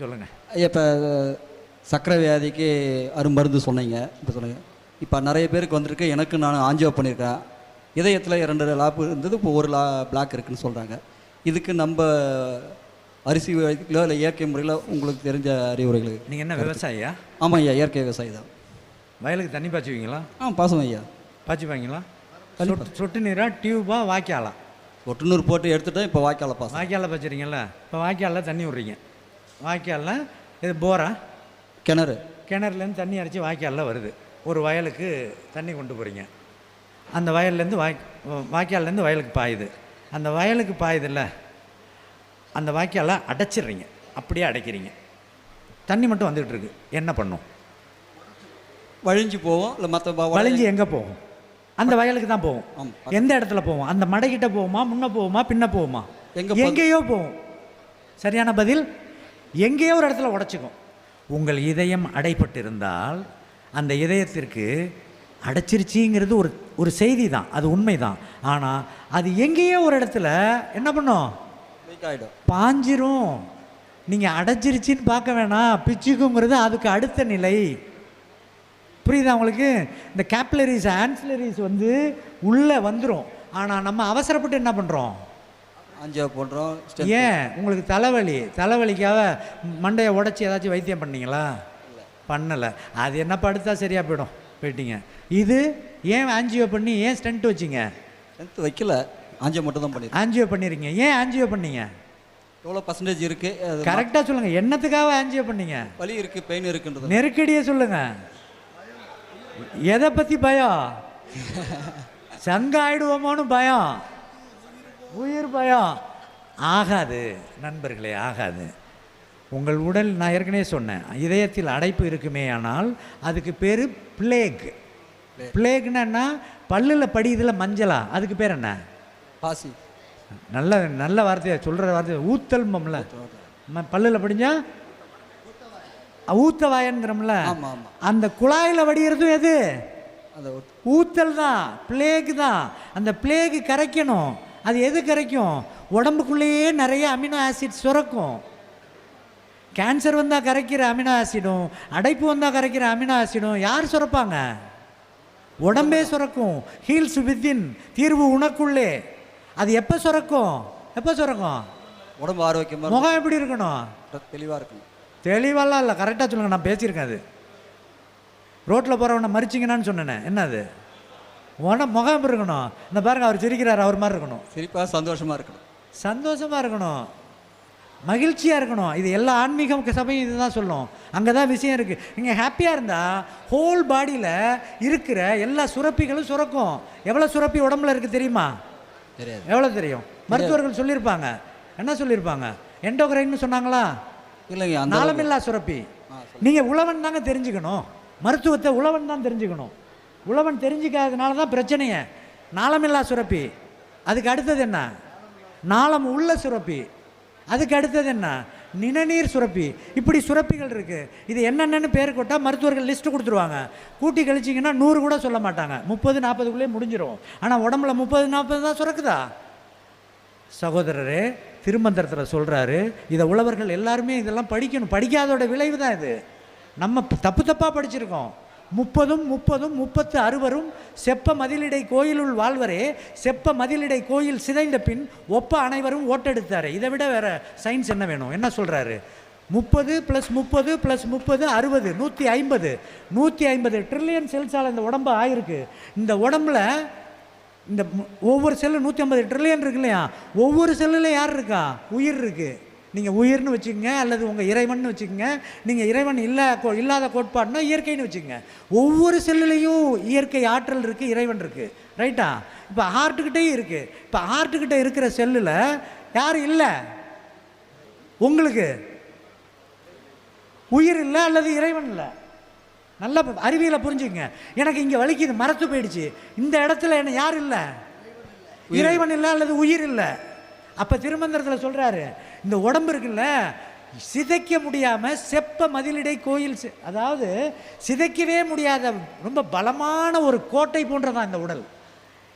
சொல்லுங்கள் இப்போ சர்க்கரை வியாதிக்கு அருமருந்து சொன்னீங்க. இப்போ சொன்னீங்க இப்போ நிறைய பேருக்கு வந்திருக்கு. எனக்கு நான் ஆஞ்சியோ பண்ணியிருக்கேன் இதயத்தில் இரண்டு லாப் இருந்தது. இப்போ ஒரு லா பிளாக் இருக்குன்னு சொல்கிறாங்க இதுக்கு நம்ம அரிசி வைக்கலோ இல்லை இயற்கை முறையில் உங்களுக்கு தெரிஞ்ச அறிவுரைகள் நீங்கள் என்ன விவசாயியா? ஆமாம் ஐயா இயற்கை விவசாயி தான். வயலுக்கு தண்ணி பாய்ச்சுவீங்களா? ஆ பாசம் ஐயா. பாய்ச்சுப்பாங்களா? சொட்டு நீரா டியூபா வாய்க்காலா? ஒட்டுநூறு போட்டு எடுத்துட்டேன் இப்போ வாய்க்கால பாசம். வாய்க்காலில் பாய்ச்சிறீங்களா இப்போ வாய்க்காலில் தண்ணி விட்றீங்க. வாய்க்காலில்? இது போரா? கிணறு. கிணறுலேருந்து தண்ணி அரைச்சி வாய்க்காலில் வருது. ஒரு வயலுக்கு தண்ணி கொண்டு போகிறீங்க அந்த வயல்லேருந்து வாய் வாய்க்கால்லேருந்து வயலுக்கு பாயுது. அந்த வயலுக்கு பாயுதுல்ல அந்த வாய்க்காலை அடைச்சிடுறீங்க. அப்படியே அடைக்கிறீங்க. தண்ணி மட்டும் வந்துகிட்டு இருக்கு. என்ன பண்ணும்? வழிஞ்சு போவோம் இல்லை மற்ற வளைஞ்சு எங்கே போகும்? அந்த வயலுக்கு தான் ஆமாம். எந்த இடத்துல போகும் அந்த மடைக்கிட்ட போகுமா முன்ன போகுமா பின்ன போகுமா எங்க போ- எங்கேயோ போகும் சரியான பதில்? எங்கேயோ ஒரு இடத்துல உடைச்சிக்கும். உங்கள் இதயம் அடைப்பட்டு இருந்தால் அந்த இதயத்திற்கு அடைச்சிருச்சிங்கிறது ஒரு ஒரு செய்தி தான் அது உண்மை தான் ஆனால் அது எங்கேயோ ஒரு இடத்துல என்ன பண்ணும்? பாஞ்சிரும். நீங்கள் அடைச்சிருச்சின்னு பார்க்க வேணாம். பிச்சுக்குங்கிறது அதுக்கு அடுத்த நிலை. புரியுதா உங்களுக்கு? இந்த கேப்லரிஸ் ஆன்சிலரிஸ் வந்து உள்ளே வந்துடும் ஆனால் நம்ம அவசரப்பட்டு என்ன பண்ணுறோம் ஆஞ்சியோ போடுறோம் ஏன்? உங்களுக்கு தலைவலி. தலைவலிக்காக மண்டையை உடச்சி ஏதாச்சும் வைத்தியம் பண்ணீங்களா? பண்ணலை. அது என்ன படுத்தா சரியாக போயிடும். போயிட்டீங்க. இது ஏன் ஆஞ்சியோ பண்ணி ஏன் ஸ்டென்ட் வச்சிங்க? ஸ்ட்ரென்த் வைக்கல. ஆஞ்சியோ மட்டும் தான் பண்ணியிருக்கேன் ஆஞ்சியோ பண்ணிருக்கீங்க. ஏன் ஆஞ்சியோ பண்ணீங்க? எவ்வளோ பர்சன்டேஜ் இருக்குது அது கரெக்டாக சொல்லுங்கள் என்னத்துக்காக ஆஞ்சியோ பண்ணீங்க? வலி இருக்குது பெயின் இருக்குன்றது. நெருக்கடியை சொல்லுங்க. எதை பற்றி பயம்? சங்காயிடுவோமோன்னு பயம். உயிர் பயம். ஆகாது நண்பர்களே ஆகாது. உங்கள் உடல் நான் ஏற்கனவே சொன்னேன் இதயத்தில் அடைப்பு இருக்குமே ஆனால் அதுக்கு பேர் பிளேக் பிளேக்னா பல்லில் படியுதுல மஞ்சளா? அதுக்கு பேர் என்ன? பாசி. நல்ல நல்ல வார்த்தையை சொல்கிற வார்த்தை ஊத்தல்மம்ல. ம- பல்லுல படிஞ்சா? ஊத்த வாயன்கிறோம்ல ஆமாம் ஆமாம் அந்த குழாயில் வடிகிறதும் எது? ஊத்தல் தான் பிளேக் தான். அந்த பிளேக் கரைக்கணும். அது எது கரைக்கும்? உடம்புக்குள்ளேயே நிறைய அமினோ ஆசிட் சுரக்கும். கேன்சர் வந்தால் கரைக்கிற அமினோ ஆசிடும் அடைப்பு வந்தால் கரைக்கிற அமினோ ஆசிடும் யார் சுரப்பாங்க? உடம்பே சுரக்கும். ஹீல்ஸ் வித்தின் தீர்வு உனக்குள்ளே. அது எப்போ சுரக்கும்? எப்போ சுரக்கும்? உடம்பு ஆரோக்கியமாக முகம் எப்படி இருக்கணும்? தெளிவாக இருக்கணும். தெளிவாலாம் இல்லை கரெக்டாக சொல்லுங்க நான் பேசியிருக்கேன் அது. ரோட்டில் போகிறவனை மறிச்சிங்கன்னு சொன்னேனே என்ன அது? உன முகம் இருக்கணும். இந்த பாருங்க அவர் சிரிக்கிறார் அவர் மாதிரி இருக்கணும். சிரிப்பாக சந்தோஷமாக இருக்கணும். சந்தோஷமாக இருக்கணும். மகிழ்ச்சியாக இருக்கணும். இது எல்லா ஆன்மீகம் சபையும் இதுதான் சொல்லும். அங்கே தான் விஷயம் இருக்குது நீங்கள் ஹாப்பியாக இருந்தால் ஹோல் பாடியில் இருக்கிற எல்லா சுரப்பிகளும் சுரக்கும். எவ்வளோ சுரப்பி உடம்புல இருக்குது தெரியுமா? தெரியாது. எவ்வளோ தெரியும்? மருத்துவர்கள் சொல்லியிருப்பாங்க. என்ன சொல்லியிருப்பாங்க? எண்டோகிரைன்னு சொன்னாங்களா? இல்லைங்க நாளமில்லா சுரப்பி. நீங்கள் உழவன் தாங்க தெரிஞ்சுக்கணும். மருத்துவத்தை உழவன் தான் தெரிஞ்சுக்கணும். உழவன் தெரிஞ்சுக்காததுனால தான் பிரச்சனையே. நாளமில்லா சுரப்பி. அதுக்கு அடுத்தது என்ன? நாளம் உள்ள சுரப்பி. அதுக்கு அடுத்தது என்ன? நிணநீர் சுரப்பி. இப்படி சுரப்பிகள் இருக்குது இது என்னென்னு பேர் கொட்டால் மருத்துவர்கள் லிஸ்ட்டு கொடுத்துருவாங்க. கூட்டி கழிச்சிங்கன்னா நூறு கூட சொல்ல மாட்டாங்க. முப்பது நாற்பதுக்குள்ளே முடிஞ்சிடும் ஆனால் உடம்புல முப்பது நாற்பது தான் சுரக்குதா? சகோதரரே திருமந்திரத்தில் சொல்கிறாரு இதை உழவர்கள் எல்லாருமே இதெல்லாம் படிக்கணும். படிக்காதோட விளைவு தான் இது. நம்ம தப்பு தப்பாக படிச்சிருக்கோம். முப்பதும் முப்பதும் முப்பத்து அறுவரும் செப்ப மதிலிடை கோயிலுள் வாழ்வரே செப்ப மதிலிடை கோயில் சிதைந்த பின் ஒப்ப அனைவரும் ஓட்டெடுத்தார். இதை விட வேற சயின்ஸ் என்ன வேணும்? என்ன சொல்கிறாரு முப்பது ப்ளஸ் முப்பது ப்ளஸ் முப்பது அறுபது நூற்றி ஐம்பது. நூற்றி ஐம்பது ட்ரில்லியன் செல்ஸால் இந்த உடம்பு ஆயிருக்கு. இந்த உடம்புல இந்த ஒவ்வொரு செல்லு நூற்றி ஐம்பது ட்ரில்லியன் இருக்கு இல்லையா? ஒவ்வொரு செல்லில் யார் இருக்கா? உயிர் இருக்குது நீங்கள் உயிர்னு வச்சுக்கோங்க அல்லது உங்கள் இறைவன் வச்சுக்கோங்க. நீங்கள் இறைவன் இல்ல கோ இல்லாத கோட்பாடுனா இயற்கைன்னு வச்சுக்கோங்க. ஒவ்வொரு செல்லுலேயும் இயற்கை ஆற்றல் இருக்குது இறைவன் இருக்குது ரைட்டா இப்போ ஹார்ட்டுக்கிட்டேயும் இருக்குது இப்போ ஹார்ட்டுக்கிட்ட இருக்கிற செல்லில் யார் இல்லை? உங்களுக்கு. உயிர் இல்லை அல்லது இறைவன் இல்லை? நல்ல அறிவியலை புரிஞ்சுக்கங்க. எனக்கு இங்கே வலிக்குது மரத்து போயிடுச்சு. இந்த இடத்துல என்ன யார் இல்லை? இறைவன் இல்லை அல்லது உயிர் இல்லை? அப்போ திருமந்திரத்தில் சொல்கிறாரு இந்த உடம்பு இருக்குல்ல சிதைக்க முடியாமல் செப்ப மதிலிடை கோயில் சி- அதாவது சிதைக்கவே முடியாத ரொம்ப பலமான ஒரு கோட்டை போன்றதான் இந்த உடல்.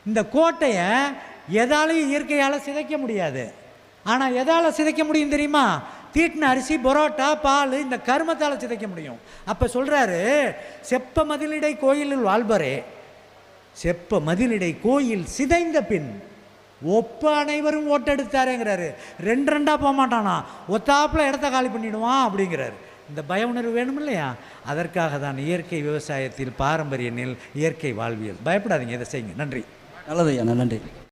இந்த கோட்டையை எதாலையும் இயற்கையால் சிதைக்க முடியாது. ஆனால் எதால் சிதைக்க முடியும் தெரியுமா? தீட்டின அரிசி பரோட்டா பால் இந்த கருமத்தால் சிதைக்க முடியும். அப்போ சொல்கிறாரு செப்ப மதிலிடை கோயிலில் வாழ்பரே. செப்ப மதிலிடை கோயில் சிதைந்த பின் ஒப்ப அனைவரும் ஓட்டெடுத்தாருங்கிறாரு. ரெண்டு ரெண்டாக போக மாட்டானா ஒத்தாப்புல இடத்த காலி பண்ணிவிடுவான் அப்படிங்கிறாரு. இந்த பய உணர்வு வேணும் இல்லையா அதற்காக தான் இயற்கை விவசாயத்தில் பாரம்பரிய நெல் இயற்கை வாழ்வியல். பயப்படாதீங்க இதை செய்யுங்க. நன்றி. நல்லது ஐயா நன்றி.